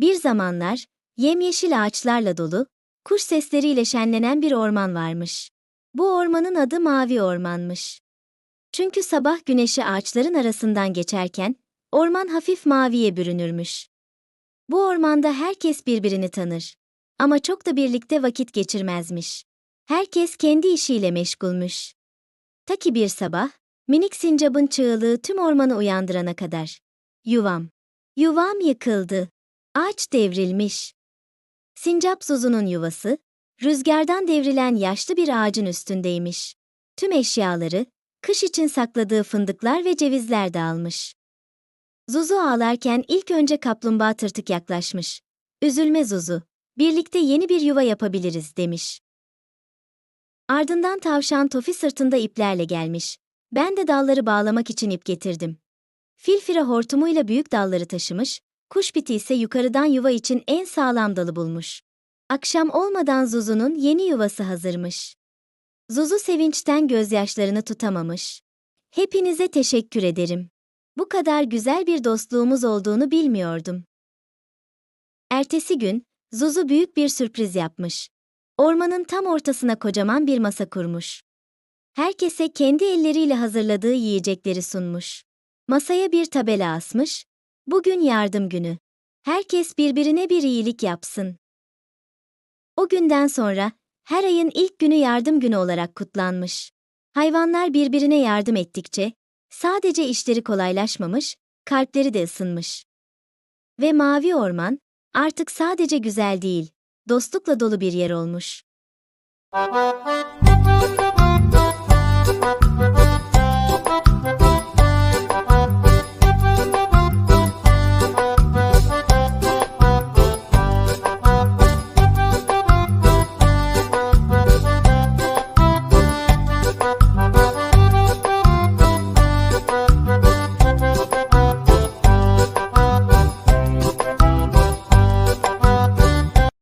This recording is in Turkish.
Bir zamanlar, yemyeşil ağaçlarla dolu, kuş sesleriyle şenlenen bir orman varmış. Bu ormanın adı Mavi Ormanmış. Çünkü sabah güneşi ağaçların arasından geçerken, orman hafif maviye bürünürmüş. Bu ormanda herkes birbirini tanır. Ama çok da birlikte vakit geçirmezmiş. Herkes kendi işiyle meşgulmüş. Ta ki bir sabah, minik sincapın çığlığı tüm ormanı uyandırana kadar. Yuvam. Yuvam yıkıldı. Ağaç devrilmiş. Sincap Zuzu'nun yuvası, rüzgardan devrilen yaşlı bir ağacın üstündeymiş. Tüm eşyaları, kış için sakladığı fındıklar ve cevizler dağılmış. Zuzu ağlarken ilk önce kaplumbağa tırtık yaklaşmış. Üzülme Zuzu, birlikte yeni bir yuva yapabiliriz demiş. Ardından tavşan Tofi sırtında iplerle gelmiş. Ben de dalları bağlamak için ip getirdim. Filfire hortumuyla büyük dalları taşımış, kuş biti ise yukarıdan yuva için en sağlam dalı bulmuş. Akşam olmadan Zuzu'nun yeni yuvası hazırmış. Zuzu sevinçten gözyaşlarını tutamamış. Hepinize teşekkür ederim. Bu kadar güzel bir dostluğumuz olduğunu bilmiyordum. Ertesi gün, Zuzu büyük bir sürpriz yapmış. Ormanın tam ortasına kocaman bir masa kurmuş. Herkese kendi elleriyle hazırladığı yiyecekleri sunmuş. Masaya bir tabela asmış. Bugün yardım günü. Herkes birbirine bir iyilik yapsın. O günden sonra her ayın ilk günü yardım günü olarak kutlanmış. Hayvanlar birbirine yardım ettikçe sadece işleri kolaylaşmamış, kalpleri de ısınmış. Ve mavi orman artık sadece güzel değil, dostlukla dolu bir yer olmuş.